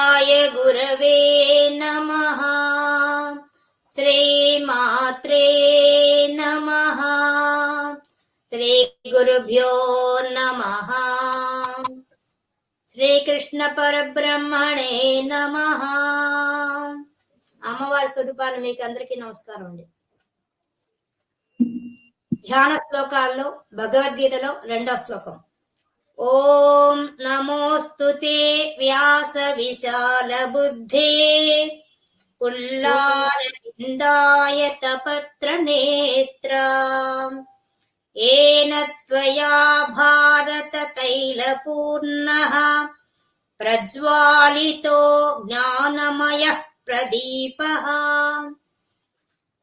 శివాయ గురవే నమ. శ్రీమాత్రే నమ. శ్రీ గురుభ్యో నమ. శ్రీకృష్ణ పరబ్రహ్మణే నమ. అమ్మవారి స్వరూపాలు మీకు అందరికీ నమస్కారం అండి. ధ్యాన శ్లోకాల్లో భగవద్గీతలో రెండో శ్లోకం. ఓం నమోస్తు వ్యాస విశాల బుద్ధే పుల్లారవిందాయత పత్ర నేత్ర ఏన త్వయా భారత తైలపూర్ణ ప్రజ్వాలితో జ్ఞానమయ ప్రదీప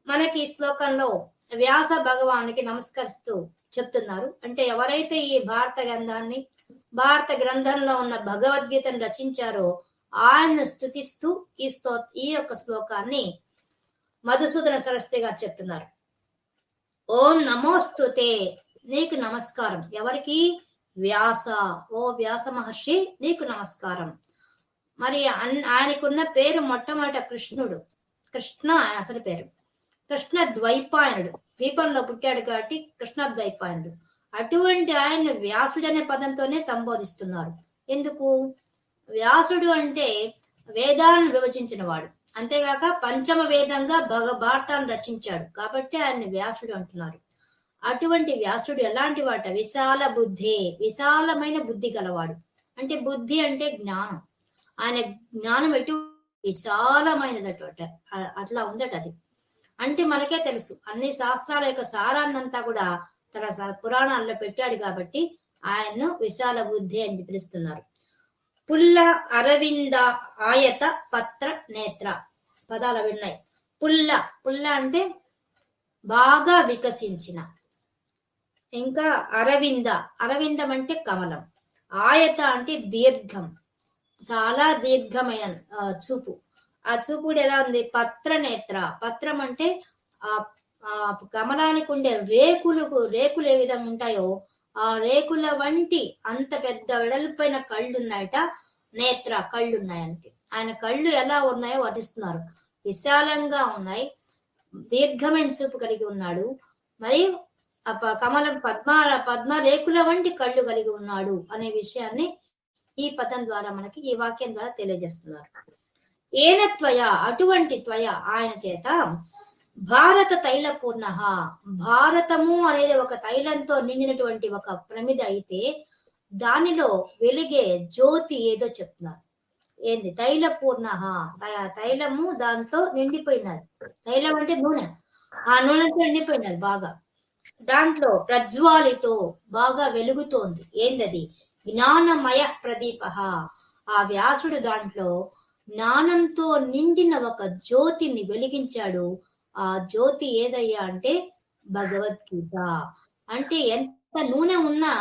మనకి ఈ శ్లోకంలో వ్యాస భగవానికి నమస్కరిస్తూ చెప్తున్నారు. అంటే ఎవరైతే ఈ భారత గ్రంథాన్ని భారత గ్రంథంలో ఉన్న భగవద్గీతను రచించారో ఆయన్ను స్థుతిస్తూ ఈ స్తో ఈ యొక్క శ్లోకాన్ని మధుసూదన సరస్వతి గారు చెప్తున్నారు. ఓం నమోస్తుతే నీకు నమస్కారం. ఎవరికి? వ్యాస. ఓ వ్యాస మహర్షి నీకు నమస్కారం. మరి ఆయనకున్న పేరు మొట్టమొదట కృష్ణుడు. కృష్ణ అసలు పేరు. కృష్ణ ద్వైపాయనుడు ద్వీపంలో పుట్టాడు కాబట్టి కృష్ణ ద్వైపాయనుడు అటువంటి ఆయన వ్యాసుడు అనే పదంతోనే సంబోధిస్తున్నారు. ఎందుకు? వ్యాసుడు అంటే వేదాలను విభజించిన వాడు అంతేగాక పంచమ వేదంగా భగ భారతాన్ని రచించాడు. కాబట్టి ఆయన వ్యాసుడు అంటున్నారు. అటువంటి వ్యాసుడు ఎలాంటి వాట? విశాల బుద్ధి. విశాలమైన బుద్ధి గలవాడు. అంటే బుద్ధి అంటే జ్ఞానం. ఆయన జ్ఞానం ఎటు? విశాలమైనదట. అట్లా ఉందట అది. అంటే మనకే తెలుసు. అన్ని శాస్త్రాల యొక్క సారాన్నంతా కూడా తన పురాణాల్లో పెట్టాడు కాబట్టి ఆయన్ను విశాల బుద్ధి అని పిలుస్తున్నారు. పుల్ల అరవింద ఆయత పత్ర నేత్ర పదాలు విన్నాయి పుల్ల పుల్ల అంటే బాగా వికసించిన. ఇంకా అరవింద అరవిందం అంటే కమలం. ఆయత అంటే దీర్ఘం. చాలా దీర్ఘమైన చూపు. ఆ చూపుడు ఎలా ఉంది పత్ర నేత్ర పత్రం అంటే ఆ కమలానికి ఉండే రేకులకు రేకులు ఏ విధంగా ఉంటాయో ఆ రేకుల వంటి అంత పెద్ద వెడల్పైన కళ్ళు ఉన్నాయట నేత్ర కళ్ళు ఉన్నాయనికి ఆయన కళ్ళు ఎలా ఉన్నాయో వర్ణిస్తున్నారు. విశాలంగా ఉన్నాయి. దీర్ఘమైన చూపు కలిగి ఉన్నాడు. మరి కమలం పద్మ పద్మ రేకుల వంటి కళ్ళు కలిగి ఉన్నాడు అనే విషయాన్ని ఈ పదం ద్వారా మనకి ఈ వాక్యం ద్వారా తెలియజేస్తున్నారు. ఏన త్వయ అటువంటి త్వయ ఆయన చేత భారత తైల పూర్ణ భారతము అనేది ఒక తైలంతో నిండినటువంటి ఒక ప్రమిద అయితే దానిలో వెలిగే జ్యోతి ఏదో చెప్తున్నారు. ఏంది? తైల పూర్ణ తైలము దాంతో నిండిపోయినది. తైలం అంటే నూనె. ఆ నూనెతో నిండిపోయినది బాగా. దాంట్లో ప్రజ్వాలితో బాగా వెలుగుతోంది. ఏందది? జ్ఞానమయ ప్రదీప. ఆ వ్యాసుడు దాంట్లో జ్ఞానంతో నిండిన ఒక జ్యోతిని వెలిగించాడు. ఆ జ్యోతి ఏదయ్యా అంటే భగవద్గీత. అంటే ఎంత నూనె ఉన్నా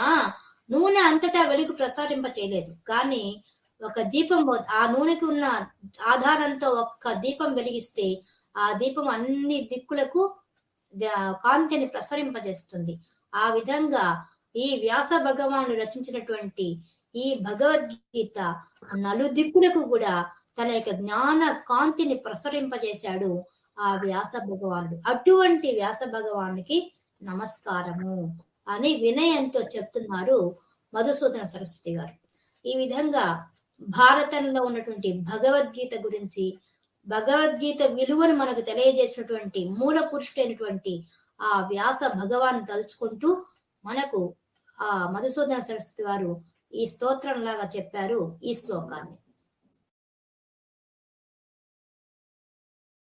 నూనె అంతటా వెలుగు ప్రసారింప చేయలేదు కానీ ఒక దీపం ఆ నూనెకి ఉన్న ఆధారంతో ఒక్క దీపం వెలిగిస్తే ఆ దీపం అన్ని దిక్కులకు కాంతిని ప్రసరింపజేస్తుంది. ఆ విధంగా ఈ వ్యాస భగవాను రచించినటువంటి ఈ భగవద్గీత నలుదిక్కులకు కూడా తన యొక్క జ్ఞాన కాంతిని ప్రసరింపజేశాడు ఆ వ్యాస భగవానుడు. అటువంటి వ్యాస భగవానికి నమస్కారము అని వినయంతో చెప్తున్నారు మధుసూదన సరస్వతి గారు. ఈ విధంగా భారతంలో ఉన్నటువంటి భగవద్గీత గురించి భగవద్గీత విలువను మనకు తెలియజేసినటువంటి మూల పురుషుడైనటువంటి ఆ వ్యాస భగవాన్ తలుచుకుంటూ మనకు ఆ మధుసూదన సరస్వతి వారు ఈ స్తోత్రం లాగా చెప్పారు ఈ శ్లోకాన్ని.